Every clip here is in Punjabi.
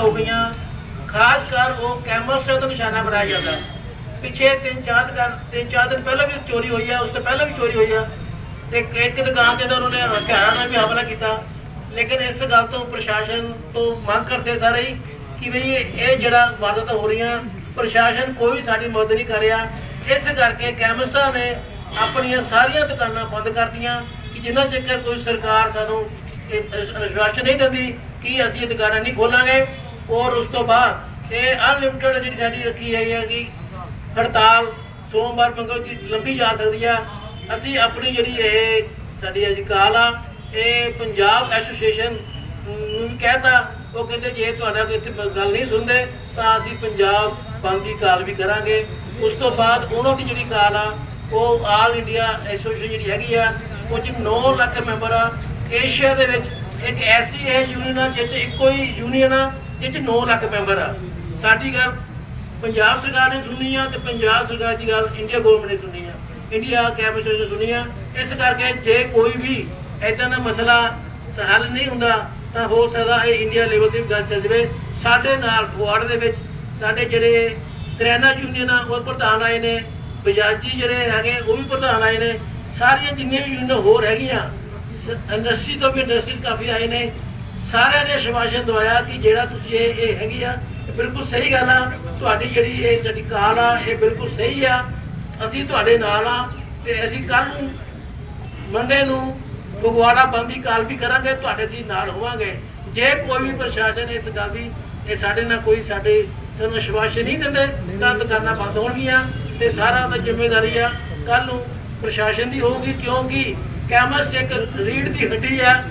ਵਾਰਦਾਤਾਂ ਹੋ ਗਈਆਂ। ਖਾਸ ਕਰ ਉਹ ਕੈਮਰਸ ਤੋਂ ਨਿਸ਼ਾਨਾ ਬਣਾਇਆ ਜਾਂਦਾ। ਪਿੱਛੇ ਤਿੰਨ ਚਾਰ ਕਰ ਤਿੰਨ ਚਾਰ ਦਿਨ ਪਹਿਲਾਂ ਵੀ ਚੋਰੀ ਹੋਈ ਆ, ਉਸ ਤੋਂ ਪਹਿਲਾਂ ਵੀ ਚੋਰੀ ਹੋਈ ਆ। ਤੇ ਇੱਕ ਦੁਕਾਨ ਤੇ ਤਾਂ ਉਹਨਾਂ ਹਥਿਆਰਾਂ ਨਾਲ ਵੀ ਹਮਲਾ ਕੀਤਾ। ਲੇਕਿਨ ਇਸ ਗੱਲ ਤੋਂ ਪ੍ਰਸ਼ਾਸਨ ਤੋਂ ਮੰਗ ਕਰਦੇ ਸਾਰੇ ਹੀ ਕਿ ਵੀ ਇਹ ਜਿਹੜਾ ਵਾਰਦਾਤਾਂ ਹੋ ਰਹੀਆਂ ਪ੍ਰਸ਼ਾਸਨ ਕੋਈ ਸਾਡੀ ਮਦਦ ਨਹੀਂ ਕਰ ਰਿਹਾ। ਇਸ ਕਰਕੇ ਕੈਮਿਸਟਾਂ ਨੇ ਆਪਣੀਆਂ ਸਾਰੀਆਂ ਦੁਕਾਨਾਂ ਬੰਦ ਕਰਤੀਆਂ ਕਿ ਜਿੰਨਾ ਚਿਰ ਕੋਈ ਸਰਕਾਰ ਸਾਨੂੰ ਇਹ ਵਿਸ਼ਵਾਸ ਨਹੀਂ ਦਿੰਦੀ, ਕਿ ਅਸੀਂ ਇਹ ਦੁਕਾਨਾਂ ਨਹੀਂ ਖੋਲਾਂਗੇ। ਔਰ ਉਸ ਤੋਂ ਬਾਅਦ ਇਹ ਅਨਲਿਮਟਿਡ ਜਿਹੜੀ ਸਾਡੀ ਰੱਖੀ ਹੈਗੀ ਹੈ ਕਿ ਹੜਤਾਲ, ਸੋਮਵਾਰ ਮੰਗਲ ਦੀ ਲੰਬੀ ਜਾ ਸਕਦੀ ਆ। ਅਸੀਂ ਆਪਣੀ ਜਿਹੜੀ ਇਹ ਸਾਡੀ ਅੱਜ ਕਾਲ ਆ, ਇਹ ਪੰਜਾਬ ਐਸੋਸੀਏਸ਼ਨ ਨੂੰ ਵੀ ਕਹਿਤਾ, ਉਹ ਕਹਿੰਦੇ ਜੇ ਤੁਹਾਡਾ ਕੋਈ ਇੱਥੇ ਗੱਲ ਨਹੀਂ ਸੁਣਦੇ, ਤਾਂ ਅਸੀਂ ਪੰਜਾਬ ਬੰਦ ਦੀ ਕਾਲ ਵੀ ਕਰਾਂਗੇ। ਉਸ ਤੋਂ ਬਾਅਦ ਉਹਨਾਂ ਦੀ ਜਿਹੜੀ ਕਾਲ ਆ, ਉਹ ਆਲ ਇੰਡੀਆ ਐਸੋਸੀਏਸ਼ਨ ਜਿਹੜੀ ਹੈਗੀ ਆ, ਉਹ ਚ 9 ਲੱਖ ਮੈਂਬਰ ਆ। ਏਸ਼ੀਆ ਦੇ ਵਿੱਚ ਇੱਕ ਐਸੀ ਇਹ ਯੂਨੀਅਨ ਆ ਜਿਸ 'ਚ ਇੱਕੋ ਹੀ ਯੂਨੀਅਨ ਆ ਇਹ 'ਚ 9 ਲੱਖ ਮੈਂਬਰ ਆ। ਸਾਡੀ ਗੱਲ ਪੰਜਾਬ ਸਰਕਾਰ ਨੇ ਸੁਣੀ ਆ ਤੇ ਪੰਜਾਬ ਸਰਕਾਰ ਦੀ ਗੱਲ ਇੰਡੀਆ ਗਵਰਨਮੈਂਟ ਨੇ ਸੁਣੀ ਆ। ਇੰਡੀਆ ਕੈਬਨਿਟ ਨੇ ਸੁਣੀ ਆ। ਇਸ ਕਰਕੇ ਜੇ ਕੋਈ ਵੀ ਐਦਾਂ ਦਾ ਮਸਲਾ ਹੱਲ ਨਹੀਂ ਹੁੰਦਾ, ਤਾਂ ਹੋ ਸਕਦਾ ਇਹ ਇੰਡੀਆ ਲੈਵਲ ਤੇ ਵੀ ਗੱਲ ਚੱਲ ਜਾਵੇ। ਸਾਡੇ ਨਾਲ ਫਗਵਾੜੇ ਦੇ ਵਿੱਚ ਸਾਡੇ ਜਿਹੜੇ ਕਰਿਆਨਾ ਯੂਨੀਅਨ ਆ, ਉਹ ਪ੍ਰਧਾਨ ਆਏ ਨੇ। ਬਜਾਜੀ ਜਿਹੜੇ ਹੈਗੇ, ਉਹ ਵੀ ਪ੍ਰਧਾਨ ਆਏ ਨੇ। ਸਾਰੀਆਂ ਜਿੰਨੀਆਂ ਵੀ ਯੂਨੀਅਨ ਹੋਰ ਹੈਗੀਆਂ ਇੰਡਸਟਰੀ ਤੋਂ ਵੀ ਇੰਡਸਟਰੀ ਕਾਫੀ ਆਏ ਨੇ। ਸਾਰਿਆਂ ਨੇ ਸ਼ਵਾਸ਼ਨ ਦਵਾਇਆ ਕਿ ਜਿਹੜਾ ਤੁਸੀਂ ਇਹ ਇਹ ਹੈਗੀ ਆ, ਇਹ ਬਿਲਕੁਲ ਸਹੀ ਗੱਲ ਆ। ਤੁਹਾਡੀ ਜਿਹੜੀ ਇਹ ਸਾਡੀ ਕਾਲ ਆ, ਇਹ ਬਿਲਕੁਲ ਸਹੀ ਆ। ਅਸੀਂ ਤੁਹਾਡੇ ਨਾਲ ਆ ਤੇ ਅਸੀਂ ਕੱਲ ਨੂੰ ਮੰਡੇ ਨੂੰ ਫਗਵਾੜਾ ਬੰਦੀ ਕਾਲ ਵੀ ਕਰਾਂਗੇ, ਤੁਹਾਡੇ ਅਸੀਂ ਨਾਲ ਹੋਵਾਂਗੇ। ਜੇ ਕੋਈ ਵੀ ਪ੍ਰਸ਼ਾਸਨ ਇਸ ਗੱਲ ਦੀ ਇਹ ਸਾਡੇ ਨਾਲ ਕੋਈ ਸਾਡੇ ਸਾਨੂੰ ਵਿਸ਼ਵਾਸ ਨਹੀਂ ਦਿੰਦੇ, ਤਾਂ ਦੁਕਾਨਾਂ ਬੰਦ ਹੋਣਗੀਆਂ ਤੇ ਸਾਰਾ ਦਾ ਜ਼ਿੰਮੇਵਾਰੀ ਆ। ਕੱਲ ਨੂੰ ਪ੍ਰਸ਼ਾਸਨ ਦੀ ਹੋਊਗੀ ਕਿਉਂਕਿ ਕੈਮਸ ਇੱਕ ਰੀੜ ਦੀ ਹੱਡੀ ਆ।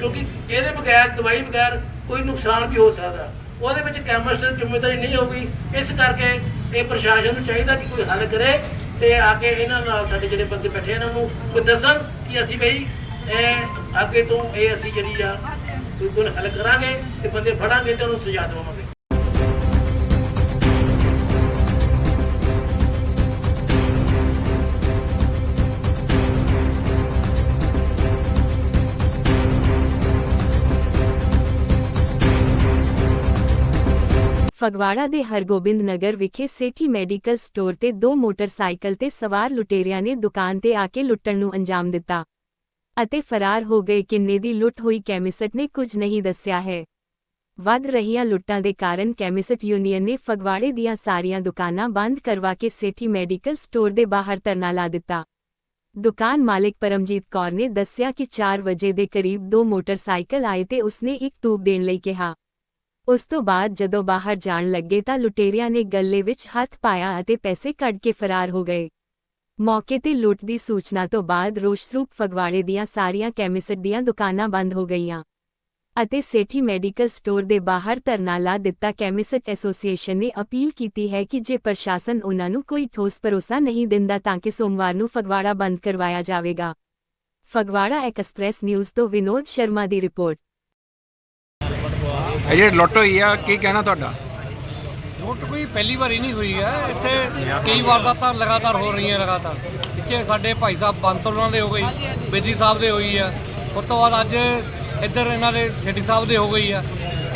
ਕਿਉਂਕਿ ਇਹਦੇ ਬਗੈਰ, ਦਵਾਈ ਬਗੈਰ ਕੋਈ ਨੁਕਸਾਨ ਵੀ ਹੋ ਸਕਦਾ। ਉਹਦੇ ਵਿੱਚ ਕੈਮਿਸਟ ਦੀ ਜ਼ਿੰਮੇਵਾਰੀ ਨਹੀਂ ਹੋਊਗੀ। ਇਸ ਕਰਕੇ ਇਹ ਪ੍ਰਸ਼ਾਸਨ ਨੂੰ ਚਾਹੀਦਾ ਕਿ ਕੋਈ ਹੱਲ ਕਰੇ ਤੇ ਆ ਕੇ ਇਹਨਾਂ ਨਾਲ ਸਾਡੇ ਜਿਹੜੇ ਬੰਦੇ ਬੈਠੇ ਇਹਨਾਂ ਨੂੰ ਕੋਈ ਦੱਸਣ ਕਿ ਅਸੀਂ ਬਈ, ਇਹ ਅੱਗੇ ਤੋਂ ਇਹ ਅਸੀਂ ਜਿਹੜੀ ਆ, ਕੋਈ ਹੱਲ ਕਰਾਂਗੇ ਤੇ ਬੰਦੇ ਫੜਾਂਗੇ ਤੇ ਉਹਨੂੰ ਸਜ਼ਾ ਦੇਵਾਂਗੇ। ਫਗਵਾੜਾ ਦੇ ਹਰਗੋਬਿੰਦ ਨਗਰ ਵਿਖੇ ਸੇਠੀ ਮੈਡੀਕਲ ਸਟੋਰ ਤੇ ਦੋ ਮੋਟਰਸਾਈਕਲ ਤੇ ਸਵਾਰ ਲੁਟੇਰਿਆਂ ਨੇ ਦੁਕਾਨ ਤੇ ਆ ਕੇ ਲੁੱਟਣ ਨੂੰ ਅੰਜਾਮ ਦਿੱਤਾ ਅਤੇ ਫਰਾਰ ਹੋ ਗਏ। ਕਿੰਨੇ ਦੀ ਲੁੱਟ ਹੋਈ ਕੈਮਿਸਟ ਨੇ ਕੁਝ ਨਹੀਂ ਦੱਸਿਆ ਹੈ। ਵੱਧ ਰਹੀਆਂ ਲੁੱਟਾਂ ਦੇ ਕਾਰਨ ਕੈਮਿਸਟ ਯੂਨੀਅਨ ਨੇ ਫਗਵਾੜੇ ਦੀਆਂ ਸਾਰੀਆਂ ਦੁਕਾਨਾਂ ਬੰਦ ਕਰਵਾ ਕੇ ਸੇਠੀ ਮੈਡੀਕਲ ਸਟੋਰ ਦੇ ਬਾਹਰ ਧਰਨਾ ਲਾ ਦਿੱਤਾ। ਦੁਕਾਨ ਮਾਲਕ ਪਰਮਜੀਤ ਕੌਰ ਨੇ ਦੱਸਿਆ ਕਿ 4 ਵਜੇ ਦੇ ਕਰੀਬ ਦੋ ਮੋਟਰਸਾਈਕਲ ਆਏ ਤੇ ਉਸਨੇ ਇੱਕ ਟੂਬ ਦੇਣ ਲਈ ਕਿਹਾ। ਉਸ ਤੋਂ ਬਾਅਦ ਜਦੋਂ ਬਾਹਰ ਜਾਣ ਲੱਗੇ ਤਾਂ ਲੁਟੇਰਿਆਂ ਨੇ ਗੱਲੇ ਵਿੱਚ ਹੱਥ ਪਾਇਆ ਅਤੇ ਪੈਸੇ ਕੱਢ ਕੇ ਫਰਾਰ ਹੋ ਗਏ। ਮੌਕੇ ਤੇ ਲੁੱਟ ਦੀ ਸੂਚਨਾ ਤੋਂ ਬਾਅਦ ਰੋਸ਼ਰੂਪ ਫਗਵਾੜੇ ਦੀਆਂ ਸਾਰੀਆਂ ਕੈਮਿਸਟ ਦੀਆਂ ਦੁਕਾਨਾਂ ਬੰਦ ਹੋ ਗਈਆਂ ਅਤੇ ਸੇਠੀ ਮੈਡੀਕਲ ਸਟੋਰ ਦੇ ਬਾਹਰ ਧਰਨਾ ਲਾ ਦਿੱਤਾ। ਕੈਮਿਸਟ ਐਸੋਸੀਏਸ਼ਨ ਨੇ ਅਪੀਲ ਕੀਤੀ ਹੈ ਕਿ ਜੇ ਪ੍ਰਸ਼ਾਸਨ ਉਨ੍ਹਾਂ ਨੂੰ ਕੋਈ ਠੋਸ ਭਰੋਸਾ ਨਹੀਂ ਦਿੰਦਾ ਤਾਂ ਕਿ ਸੋਮਵਾਰ ਨੂੰ ਫਗਵਾੜਾ ਬੰਦ ਕਰਵਾਇਆ ਜਾਵੇਗਾ। ਫਗਵਾੜਾ ਐਕਸਪ੍ਰੈਸ ਨਿਊਜ਼ ਤੋਂ ਵਿਨੋਦ ਸ਼ਰਮਾ ਦੀ ਰਿਪੋਰਟ। ਇਹ ਜਿਹੜੀ ਲੁੱਟ ਹੋਈ ਆ ਕੀ ਕਹਿਣਾ ਤੁਹਾਡਾ? ਲੁੱਟ ਕੋਈ ਪਹਿਲੀ ਵਾਰੀ ਨਹੀਂ ਹੋਈ ਹੈ ਇੱਥੇ ਕਈ ਵਾਰਦਾਤਾਂ ਲਗਾਤਾਰ ਹੋ ਰਹੀਆਂ ਲਗਾਤਾਰ। ਪਿੱਛੇ ਸਾਡੇ ਭਾਈ ਸਾਹਿਬ ਬਾਂਸਲ ਦੇ ਹੋ ਗਈ ਬੇਦੀ ਸਾਹਿਬ ਦੇ ਹੋਈ ਆ। ਉਸ ਤੋਂ ਬਾਅਦ ਅੱਜ ਇੱਧਰ ਇਹਨਾਂ ਦੇ ਸਿਟੀ ਸਾਹਿਬ ਦੇ ਹੋ ਗਈ ਆ।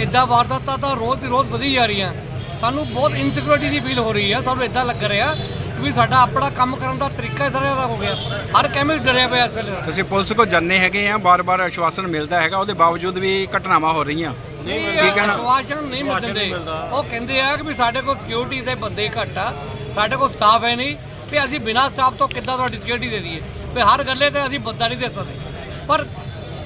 ਇਦਾਂ ਵਾਰਦਾਤਾਂ ਤਾਂ ਰੋਜ਼ ਦੀ ਰੋਜ਼ ਵਧੀ ਜਾ ਰਹੀਆਂ। ਸਾਨੂੰ ਬਹੁਤ ਇਨਸਿਕਿਉਰਿਟੀ ਦੀ ਫੀਲ ਹੋ ਰਹੀ ਆ ਸਾਨੂੰ ਇਦਾਂ ਲੱਗ ਰਿਹਾ ਵੀ ਸਾਡਾ ਆਪਣਾ ਕੰਮ ਕਰਨ ਦਾ ਤਰੀਕਾ ਸਾਰਿਆਂ ਦਾ ਹੋ ਗਿਆ। ਹਰ ਕੈਮਿਸ ਡਰਿਆ ਪਿਆ ਇਸ ਵੇਲੇ। ਤੁਸੀਂ ਪੁਲਿਸ ਕੋ ਜਾਣੇ ਹੈਗੇ ਆ ਬਾਰ-ਬਾਰ ਆਸ਼ਵਾਸਨ ਮਿਲਦਾ ਹੈਗਾ ਉਹਦੇ ਬਾਵਜੂਦ ਵੀ ਘਟਨਾਵਾਂ ਹੋ ਰਹੀਆਂ। ਨਹੀਂ ਕੀ ਕਹਿਣਾ? ਆਸ਼ਵਾਸਨ ਨਹੀਂ ਮਿਲਦੇ। ਉਹ ਕਹਿੰਦੇ ਆ ਕਿ ਵੀ ਸਾਡੇ ਕੋਲ ਸਿਕਿਉਰਿਟੀ ਦੇ ਬੰਦੇ ਘੱਟ ਆ ਸਾਡੇ ਕੋਲ ਸਟਾਫ ਹੈ ਨਹੀਂ ਤੇ ਅਸੀਂ ਬਿਨਾਂ ਸਟਾਫ ਤੋਂ ਕਿੱਦਾਂ ਤੁਹਾਡੀ ਸਿਕਿਉਰਿਟੀ ਦੇ ਦਈਏ? ਵੀ ਹਰ ਗੱਲੇ ਤੇ ਅਸੀਂ ਬੰਦਾ ਨਹੀਂ ਦੇ ਸਕਦੇ। ਪਰ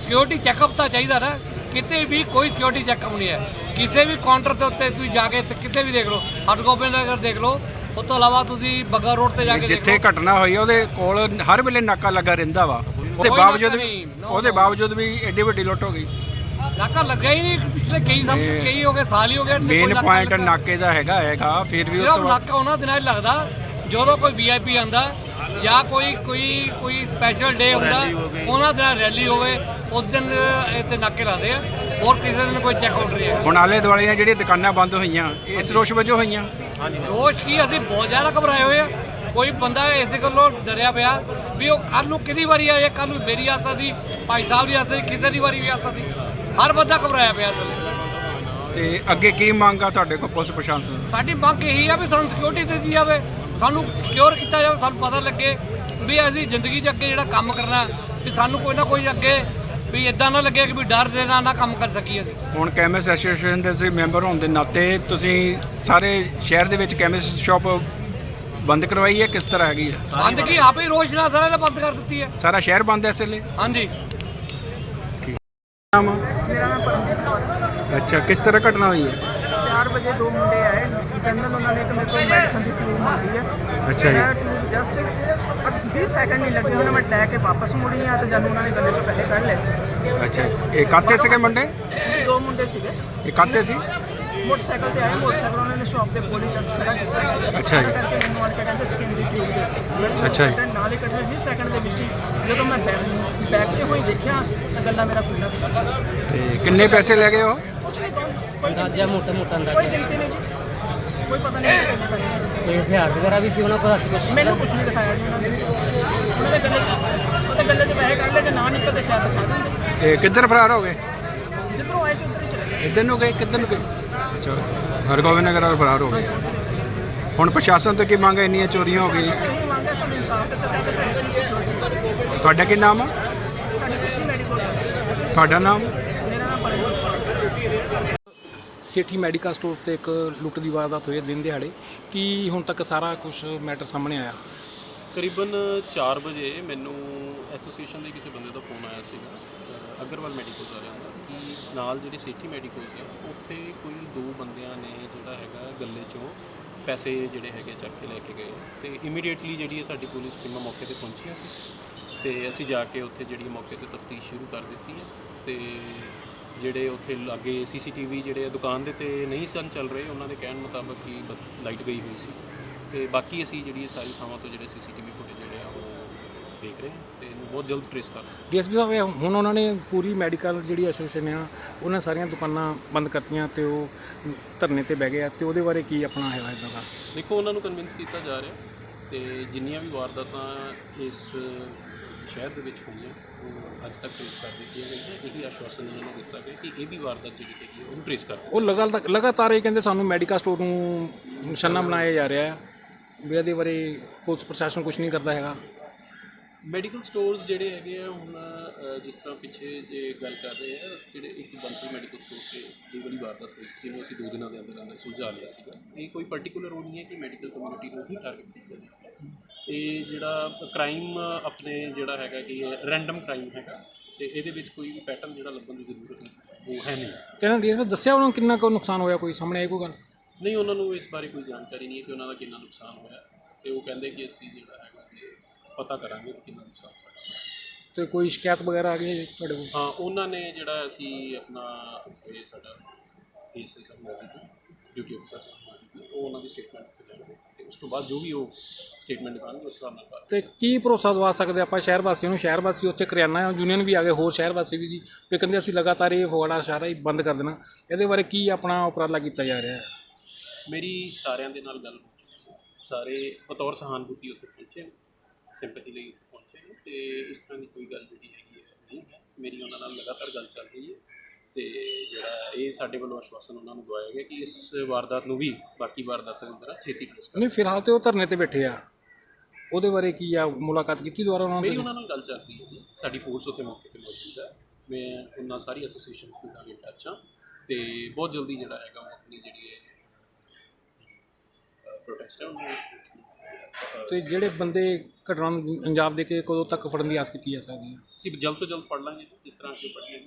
ਸਿਕਿਉਰਿਟੀ ਚੈੱਕਅਪ ਤਾਂ ਚਾਹੀਦਾ ਨਾ। ਕਿਤੇ ਵੀ ਕੋਈ ਸਿਕਿਉਰਿਟੀ ਚੈੱਕਅਪ ਨਹੀਂ ਹੈ। ਕਿਸੇ ਵੀ ਕਾਊਂਟਰ ਦੇ ਉੱਤੇ ਤੁਸੀਂ ਜਾ ਕੇ ਕਿਤੇ ਵੀ ਦੇਖ ਲਓ। ਹਰਗੋਬਿੰਦ ਨਗਰ ਦੇਖ ਲਓ। ਉਸ ਤੋਂ ਇਲਾਵਾ ਤੁਸੀਂ ਬੱਗਾ ਰੋਡ ਤੇ ਜਾ ਕੇ ਜਿੱਥੇ ਘਟਨਾ ਹੋਈ ਉਹਦੇ ਕੋਲ ਹਰ ਵੇਲੇ ਨਾਕਾ ਲੱਗਾ ਰਹਿੰਦਾ ਵਾ। ਉਹਦੇ ਬਾਵਜੂਦ ਵੀ ਉਹਦੇ. ਬਾਵਜੂਦ ਵੀ ਐਡੀ ਵੱਡੀ ਲੁੱਟ ਹੋ ਗਈ। ਨਾਕਾ ਲੱਗਾ ਹੀ ਨਹੀਂ ਪਿਛਲੇ ਕਈ ਸਾਲ ਇਹ ਕਈ ਹੋ ਗਏ ਸਾਲ ਹੀ ਹੋ ਗਏ ਮੇਨ ਪੁਆਇੰਟ। ਨਾਕੇ ਦਾ ਹੈਗਾ ਹੈਗਾ ਫਿਰ ਵੀ ਉਸ ਸਿਰਫ ਤੋਂ ਬਾਅਦ ਨਾਕਾ ਉਹਨਾਂ ਦਿਨਾਂ 'ਚ ਲੱਗਦਾ ਜਦੋਂ ਕੋਈ ਵੀਆਈਪੀ ਆਂਦਾ ਜਾਂ ਕੋਈ ਕੋਈ ਕੋਈ ਸਪੈਸ਼ਲ ਡੇ ਹੁੰਦਾ ਉਹਨਾਂ ਦਿਨਾਂ ਰੈਲੀ ਹੋਵੇ ਉਸ ਦਿਨ ਇੱਥੇ ਨਾਕੇ ਲਾਦੇ ਆ। ਹੋਰ ਕਿਸੇ ਦਿਨ ਕੋਈ ਚੈੱਕ ਆਊਟ ਨਹੀਂ ਹੈ। ਹੁਣ ਆਲੇ ਦੁਆਲੇ ਦੀਆਂ ਜਿਹੜੀਆਂ ਦੁਕਾਨਾਂ ਬੰਦ ਹੋਈਆਂ ਇਸ ਰੋਸ਼ ਵਜੋਂ ਹੋਈਆਂ। ਰੋਜ਼ ਕੀ ਅਸੀਂ ਬਹੁਤ ਜ਼ਿਆਦਾ ਘਬਰਾਏ ਹੋਏ ਆ। ਕੋਈ ਬੰਦਾ ਇਸੇ ਗੱਲੋਂ ਡਰਿਆ ਪਿਆ ਵੀ ਉਹ ਕੱਲ ਨੂੰ ਕਿਹਦੀ ਵਾਰੀ ਆਏ ਕੱਲ ਨੂੰ ਮੇਰੀ ਆ ਸਕਦੀ ਭਾਈ ਸਾਹਿਬ ਦੀ ਆ ਸਕਦੀ ਕਿਸੇ ਦੀ ਵਾਰੀ ਵੀ ਆ ਸਕਦੀ ਹਰ ਬੰਦਾ ਘਬਰਾਇਆ ਪਿਆ ਇਸ ਵੇਲੇ। ਤੇ ਅੱਗੇ ਕੀ ਮੰਗ ਆ ਤੁਹਾਡੇ ਕੋਲ ਪੁਲਿਸ ਪ੍ਰਸ਼ਾਸਨ ਤੋਂ? ਸਾਡੀ ਮੰਗ ਇਹੀ ਆ ਵੀ ਸਾਨੂੰ ਸਿਕਿਉਰਿਟੀ ਦਿੱਤੀ ਜਾਵੇ ਸਾਨੂੰ ਸਿਕਿਉਰ ਕੀਤਾ ਜਾਵੇ ਸਾਨੂੰ ਪਤਾ ਲੱਗੇ ਵੀ ਅਸੀਂ ਜ਼ਿੰਦਗੀ 'ਚ ਅੱਗੇ ਜਿਹੜਾ ਕੰਮ ਕਰਨਾ ਵੀ ਸਾਨੂੰ ਕੋਈ ਨਾ ਕੋਈ ਅੱਗੇ ਵੀ ਇਦਾਂ ਨਾ ਲੱਗੇ ਕਿ ਵੀ ਡਰ ਦੇ ਨਾਲ ਨਾ ਕੰਮ ਕਰ ਸਕੀਏ ਅਸੀਂ। ਹੁਣ ਕੈਮਿਸਟ ਐਸੋਸੀਏਸ਼ਨ ਦੇ ਤੁਸੀਂ ਮੈਂਬਰ ਹੋਣ ਦੇ ਨਾਤੇ ਤੁਸੀਂ ਸਾਰੇ ਸ਼ਹਿਰ ਦੇ ਵਿੱਚ ਕੈਮਿਸਟ ਸ਼ਾਪ ਬੰਦ ਕਰਵਾਈ ਹੈ? ਕਿਸ ਤਰ੍ਹਾਂ ਹੈਗੀ ਹੈ? ਬੰਦ ਕੀ? ਆਪੇ ਰੋਸ਼ਨਾ ਸਾਰਿਆਂ ਨੇ ਬੰਦ ਕਰ ਦਿੱਤੀ ਹੈ। ਸਾਰਾ ਸ਼ਹਿਰ ਬੰਦ ਹੈ ਇਸ ਵੇਲੇ? ਹਾਂਜੀ। ਨਾਮ? ਆ? ਮੇਰਾ ਨਾਮ ਪਰਮਜੀਤ ਕੌਰ ਹੈ। ਅੱਛਾ ਕਿਸ ਤਰ੍ਹਾਂ ਘਟਨਾ ਹੋਈ ਹੈ? 4 ਵਜੇ ਦੋ ਮੁੰਡੇ ਆਏ। ਜਨਰਲ ਉਹਨਾਂ ਨੇ ਇੱਕ ਮੇਰੇ ਕੋਲ ਮੈਡੀਸਨ ਦੀ ਟਿਊਬ ਮੰਗੀ ਹੈ। ਅੱਛਾ ਜੀ। ਜਸਟ 20 ਸੈਕਿੰਡ ਨਹੀਂ ਲੱਗੇ ਉਹਨੇ ਮੈਂ ਲੈ ਕੇ ਵਾਪਸ ਮੁੜੀ ਆ ਤੇ ਜਦ ਉਹਨਾਂ ਨੇ ਗੱਲੇ ਤੋਂ ਪੈਸੇ ਕੱਢ ਲਏ ਸੀ। ਅੱਛਾ ਇਹ ਕਾਤੇ ਸੀਗੇ ਮੁੰਡੇ? ਦੋ ਮੁੰਡੇ ਸੀਗੇ। ਇਹ ਕਾਤੇ ਸੀ? ਮੋਟਰਸਾਈਕਲ ਤੇ ਆਏ ਮੋਟਰਸਾਈਕਲ ਉਹਨਾਂ ਨੇ ਸ਼ਾਪ ਦੇ ਕੋਲ ਹੀ ਜਸਟ ਖੜਾ ਕੀਤਾ। ਅੱਛਾ ਜੀ। ਕਰਕੇ ਮੈਨੂੰ ਆਣ ਕੇ ਕਹਿੰਦੇ ਸਕਿਨ ਦੀ ਟਿਊਬ ਦੇ ਅੱਛਾ ਜੀ। ਨਾਲ ਹੀ ਕੱਢੇ 20 ਸੈਕਿੰਡ ਦੇ ਵਿੱਚ ਹੀ ਜਦੋਂ ਮੈਂ ਬੈਕ ਬੈਕ ਤੇ ਹੋਈ ਦੇਖਿਆ ਤਾਂ ਗੱਲਾਂ ਮੇਰਾ ਖੁੱਲਾ ਸੀ। ਤੇ ਕਿੰਨੇ ਪੈਸੇ ਲੈ ਗਏ ਉਹ? ਕੁਛ ਨਹੀਂ ਕੋਈ ਕੋਈ ਅੰਦਾਜ਼ਾ ਮੋਟਾ ਮੋਟਾ ਕੋਈ ਅੰਦਾਜ਼ਾ ਗਿਣਤੀ ਨਹੀਂ ਜੀ। ਕੋਈ ਪਤਾ ਨਹੀਂ ਕਿੰਨੇ ਪੈਸੇ ਕੋਈ ਹਥਿਆਰ ਵਗੈਰਾ ਵੀ ਸੀ ਉਹਨਾਂ ਕੋਲ ਹੱਥ ਕੁਛ? ਮੈਨੂੰ ਕੁਝ ਨਹੀਂ ਦਿਖਾਇਆ ਜੀ ਉਹਨਾਂ ਨੇ। ਉਹਨਾਂ ਦੇ ਗੱਲੇ ਉਹਦੇ ਗੱਲੇ 'ਚ ਪੈਸੇ ਕੱਢ ਲਏ ਜੇ ਨਾ ਨਿਕਲਦੇ ਸ਼ਾਇਦ ਦਿਖਾ ਦਿੰਦੇ। ਇਹ ਕਿੱਧਰ ਫਰਾਰ ਹੋ ਗਏ? ਜਿੱਧਰੋਂ ਆਏ ਸੀ ਉੱਧਰ ਹੀ ਚਲੇ ਗਏ। ਇੱਧਰ ਨੂੰ ਗਏ ਕਿੱਧਰ ਨੂੰ ਗਏ? ਅੱਛਾ। ਹਰਗੋਬਿੰਦ ਨਗਰ ਵੱਲ ਫਰਾਰ ਹੋ ਗਏ ਹੁਣ ਪ੍ਰਸ਼ਾਸਨ ਤੋਂ ਕੀ ਮੰਗ ਹੈ? ਇੰਨੀਆਂ ਚੋਰੀਆਂ ਹੋ ਗਈਆਂ। ਇਹੀ ਮੰਗਿਆ ਸਾਨੂੰ ਇਨਸਾਫ ਦਿੱਤਾ ਜਾਵੇ ਸਾਡੀ ਦੀ ਸਿਕਿਉਰਿਟੀ ਤੁਹਾਡਾ ਕੀ ਨਾਮ ਆ? ਸਾਡੀ ਸਿੱਧੀ ਮੈਡੀਕਲ ਤੁਹਾਡਾ ਨਾਮ? ਮੇਰਾ ਨਾਮ ਪਰਮਜੀਤ ਸੇਠੀ ਮੈਡੀਕਲ ਸਟੋਰ ਤੇ ਇੱਕ ਲੁੱਟ ਦੀ ਵਾਰਦਾਤ ਹੋਈ ਹੈ ਦਿਨ ਦਿਹਾੜੇ। ਕੀ ਹੁਣ ਤੱਕ ਸਾਰਾ ਕੁਝ ਮੈਟਰ ਸਾਹਮਣੇ ਆਇਆ? ਕਰੀਬਨ 4 ਵਜੇ ਮੈਨੂੰ ਐਸੋਸੀਏਸ਼ਨ ਦੇ ਕਿਸੇ ਬੰਦੇ ਦਾ ਫੋਨ ਆਇਆ ਸੀਗਾ ਅਗਰਵਾਲ ਮੈਡੀਕਲਸ ਵਾਲਿਆਂ ਦਾ ਕਿ ਨਾਲ ਜਿਹੜੇ ਸਿਟੀ ਮੈਡੀਕਲ ਆ ਉੱਥੇ ਕੋਈ ਦੋ ਬੰਦਿਆਂ ਨੇ ਜਿਹੜਾ ਹੈਗਾ ਗੱਲੇ ਚੋਂ ਪੈਸੇ ਜਿਹੜੇ ਹੈਗੇ ਚੱਕ ਕੇ ਲੈ ਕੇ ਗਏ ਤੇ ਇਮੀਡੀਏਟਲੀ ਜਿਹੜੀ ਹੈ ਸਾਡੀ ਪੁਲਿਸ ਟੀਮਾਂ ਮੌਕੇ ਤੇ ਪਹੁੰਚੀਆਂ ਸੀ ਤੇ ਅਸੀਂ ਜਾ ਕੇ ਉੱਥੇ ਜਿਹੜੀ ਮੌਕੇ ਤੇ ਤਫਤੀਸ਼ ਸ਼ੁਰੂ ਕਰ ਦਿੱਤੀ ਹੈ ਤੇ ਜਿਹੜੇ ਉੱਥੇ ਲਾਗੇ ਸੀਸੀਟੀਵੀ ਜਿਹੜੇ ਆ ਦੁਕਾਨ ਦੇ ਤੇ ਨਹੀਂ ਸਨ ਚੱਲ ਰਹੇ, ਉਹਨਾਂ ਦੇ ਕਹਿਣ ਮੁਤਾਬਕ ਹੀ ਲਾਈਟ ਗਈ ਹੋਈ ਸੀ ਤੇ ਬਾਕੀ ਅਸੀਂ ਜਿਹੜੀ ਸਾਰੀ ਥਾਵਾਂ ਤੋਂ ਜਿਹੜੇ ਸੀਸੀਟੀਵੀ ਫੁਟੇਜ ਜਿਹੜੇ ਆ ਉਹ ਦੇਖ ਰਹੇ ਹਾਂ ਤੇ ਬਹੁਤ ਜਲਦ ਟ੍ਰੇਸ ਕਰ ਹਾਂ ਡੀਐਸਪੀ ਸਾਹਿਬ ਇਹ ਹੁਣ ਉਹਨਾਂ ਨੇ ਪੂਰੀ ਮੈਡੀਕਲ ਜਿਹੜੀ ਐਸੋਸੀਏਸ਼ਨ ਆ ਉਹਨਾਂ ਸਾਰੀਆਂ ਦੁਕਾਨਾਂ ਬੰਦ ਕਰਤੀਆਂ ਤੇ ਉਹ ਧਰਨੇ ਤੇ ਬਹਿ ਗਏ ਆ। ਤੇ ਉਹਦੇ ਬਾਰੇ ਕੀ ਆਪਣਾ ਹੈਗਾ ਇਦਾਂ ਦਾ? ਦੇਖੋ ਉਹਨਾਂ ਨੂੰ ਕਨਵਿੰਸ ਕੀਤਾ ਜਾ ਰਿਹਾ ਤੇ ਜਿੰਨੀਆਂ ਵੀ ਵਾਰਦਾਤਾਂ ਇਸ ਸ਼ਹਿਰ ਦੇ ਵਿੱਚ ਹੋਈਆਂ ਉਹ ਅੱਜ ਤੱਕ ਟ੍ਰੇਸ ਕਰ ਦਿੱਤੀਆਂ ਗਈਆਂ। ਇਹੀ ਆਸ਼ਵਾਸਨ ਉਹਨਾਂ ਨੂੰ ਦਿੱਤਾ ਗਿਆ ਕਿ ਇਹ ਵੀ ਵਾਰਦਾਤ ਜਿਹੜੀ ਹੈਗੀ ਹੈ, ਉਹਨੂੰ ਟ੍ਰੇਸ ਕਰ ਉਹ ਲਗਾਤਾਰ ਲਗਾਤਾਰ ਇਹ ਕਹਿੰਦੇ ਸਾਨੂੰ ਮੈਡੀਕਲ ਸਟੋਰ ਨੂੰ ਨਿਸ਼ਾਨਾ ਬਣਾਇਆ ਜਾ ਰਿਹਾ ਹੈ ਵੀ ਇਹਦੇ ਬਾਰੇ ਪੁਲਿਸ ਪ੍ਰਸ਼ਾਸਨ ਕੁਝ ਨਹੀਂ ਕਰਦਾ ਹੈਗਾ। ਮੈਡੀਕਲ ਸਟੋਰਸ ਜਿਹੜੇ ਹੈਗੇ ਆ ਹੁਣ ਅ, ਜਿਸ ਤਰ੍ਹਾਂ ਪਿੱਛੇ ਜੇ ਗੱਲ ਕਰ ਰਹੇ ਆ ਜਿਹੜੇ ਇੱਕ ਬੰਸਲ ਮੈਡੀਕਲ ਸਟੋਰ ਤੇ ਇਹ ਵਾਲੀ ਵਾਰਦਾਤ ਹੋਈ ਸੀ ਜਿਹਨੂੰ ਅਸੀਂ ਦੋ ਦਿਨਾਂ ਦੇ ਅੰਦਰ ਅੰਦਰ ਸੁਲਝਾ ਲਿਆ ਸੀਗਾ ਇਹ ਕੋਈ ਪਾਰਟਿਕੂਲਰ ਉਹ ਨਹੀਂ ਹੈ ਕਿ ਮੈਡੀਕਲ ਕਮਿਊਨਿਟੀ ਨੂੰ ਹੀ ਟਾਰਗੇਟ ਕੀਤਾ ਜਾਂਦਾ ਇਹ ਜਿਹੜਾ ਕ੍ਰਾਈਮ ਆਪਣੇ ਜਿਹੜਾ ਹੈਗਾ ਕਿ ਰੈਂਡਮ ਕ੍ਰਾਈਮ ਹੈਗਾ ਤੇ ਇਹਦੇ ਵਿੱਚ ਕੋਈ ਵੀ ਪੈਟਰਨ ਜਿਹੜਾ ਲੱਭਣ ਦੀ ਜ਼ਰੂਰਤ ਨਹੀਂ ਉਹ ਹੈ ਨਹੀਂ। ਕਹਿੰਦੇ ਡੀਐਸਪੀ ਦੱਸਿਆ ਉਹਨਾਂ ਨੂੰ ਕਿੰਨਾ ਕੁ ਨੁਕਸਾਨ ਹੋਇਆ ਕੋਈ ਸਾਹਮਣੇ ਆਈ ਕੋਈ ਗੱਲ? ਨਹੀਂ ਉਹਨਾਂ ਨੂੰ ਇਸ ਬਾਰੇ ਕੋਈ ਜਾਣਕਾਰੀ ਨਹੀਂ ਹੈ ਕਿ ਉਹਨਾਂ ਦਾ ਕਿੰਨਾ ਨੁਕਸਾਨ ਹੋਇਆ ਤੇ ਉਹ ਕਹਿੰਦੇ ਕਿ ਅਸੀਂ ਜਿਹੜਾ ਹੈਗਾ ਪਤਾ ਕਰਾਂਗੇ ਕਿ ਕਿੰਨਾ ਨੁਕਸਾਨ ਸਾਡਾ ਹੋਇਆ। ਤੇ ਕੋਈ ਸ਼ਿਕਾਇਤ ਵਗੈਰਾ ਆ ਗਈ ਹੈ ਤੁਹਾਡੇ ਕੋਲ? ਹਾਂ ਉਹਨਾਂ ਨੇ ਜਿਹੜਾ ਅਸੀਂ ਆਪਣਾ ਇਹ ਸਾਡਾ ਏਐਸਆਈ ਸਾਹਿਬ ਮੌਜੂਦ ਡਿਊਟੀ ਅਫਸਰ ਸਾਹਿਬ ਮੌਜੂਦ ਉਹ ਉਹਨਾਂ ਦੀ ਸਟੇਟਮੈਂਟ ਲੈਣਗੇ ਤੇ ਉਸ ਤੋਂ ਬਾਅਦ ਜੋ ਵੀ ਉਹ ਸਟੇਟਮੈਂਟ ਦਿਖਾਣਗੇ ਉਸ ਹਿਸਾਬ ਨਾਲ ਤੇ ਕੀ ਭਰੋਸਾ ਦਵਾ ਸਕਦੇ ਆਪਾਂ ਸ਼ਹਿਰ ਵਾਸੀਆਂ ਨੂੰ? ਸ਼ਹਿਰ ਵਾਸੀ ਉੱਥੇ ਕਰਿਆਨਾ ਯੂਨੀਅਨ ਵੀ ਆ ਗਏ ਹੋਰ ਸ਼ਹਿਰ ਵਾਸੀ ਵੀ ਸੀ। ਵੀ ਕਹਿੰਦੇ ਅਸੀਂ ਲਗਾਤਾਰ ਇਹ ਫਗਵਾੜਾ ਸਾਰਾ ਹੀ ਬੰਦ ਕਰ ਦੇਣਾ। ਇਹਦੇ ਬਾਰੇ ਕੀ ਆਪਣਾ ਉਪਰਾਲਾ ਕੀਤਾ ਜਾ ਰਿਹਾ ਹੈ? ਮੇਰੀ ਸਾਰਿਆਂ ਦੇ ਨਾਲ ਗੱਲ ਹੋ ਚੁੱਕੀ ਹੈ। ਸਾਰੇ ਬਤੌਰ ਸਹਾਨਭੂਤੀ ਉੱਥੇ ਪਹੁੰਚੇ ਸਿੰਪੈਥੀ ਲਈ ਉੱਥੇ ਪਹੁੰਚੇ ਨੇ ਤੇ ਇਸ ਤਰ੍ਹਾਂ ਦੀ ਕੋਈ ਗੱਲ ਜਿਹੜੀ ਹੈਗੀ ਹੈ ਨਹੀਂ ਹੈ। ਮੇਰੀ ਉਹਨਾਂ ਨਾਲ ਲਗਾਤਾਰ ਗੱਲ ਚੱਲ ਰਹੀ ਹੈ ਤੇ ਜਿਹੜਾ ਇਹ ਸਾਡੇ ਵੱਲੋਂ ਆਸ਼ਵਾਸਨ ਉਹਨਾਂ ਨੂੰ ਦਵਾਇਆ ਗਿਆ ਕਿ ਇਸ ਵਾਰਦਾਤ ਨੂੰ ਵੀ ਬਾਕੀ ਵਾਰਦਾਤਾਂ ਦੀ ਤਰ੍ਹਾਂ ਛੇਤੀ ਟ੍ਰੇਸ ਕਰ ਨਹੀਂ ਫਿਲਹਾਲ ਤੇ ਉਹ ਧਰਨੇ ਤੇ ਬੈਠੇ ਆ। ਉਹਦੇ ਬਾਰੇ ਕੀ ਆ? ਮੁਲਾਕਾਤ ਕੀਤੀ ਦੁਬਾਰਾ ਉਹਨਾਂ ਮੇਰੀ ਨਾਲ ਉਹਨਾਂ ਨਾਲ ਗੱਲ ਚੱਲ ਰਹੀ ਹੈ ਜੀ। ਸਾਡੀ ਫੋਰਸ ਉੱਥੇ ਮੌਕੇ ਤੇ ਮੌਜੂਦ ਹੈ। ਮੈਂ ਉਹਨਾਂ ਸਾਰੀ ਐਸੋਸੀਏਸ਼ਨਸ ਦੇ ਨਾਲ ਟੱਚ ਹਾਂ ਤੇ ਬਹੁਤ ਜਲਦੀ ਜਿਹੜਾ ਹੈਗਾ ਉਹ ਆਪਣੀ ਜਿਹੜੀ ਹੈ ਪ੍ਰੋਟੈਸਟ ਹੈ ਉਹਨੂੰ ਤੇ ਜਿਹੜੇ ਬੰਦੇ ਘਟਨਾ ਨੂੰ ਅੰਜਾਮ ਦੇ ਕੇ ਕਦੋਂ ਤੱਕ ਫੜਨ ਦੀ ਆਸ ਕੀਤੀ ਜਾ ਸਕਦੀ ਹੈ? ਅਸੀਂ ਜਲਦ ਤੋਂ ਜਲਦ ਫੜ ਲਾਂਗੇ, ਜਿਸ ਤਰ੍ਹਾਂ ਕਿ ਪੜ੍ਹਨੇ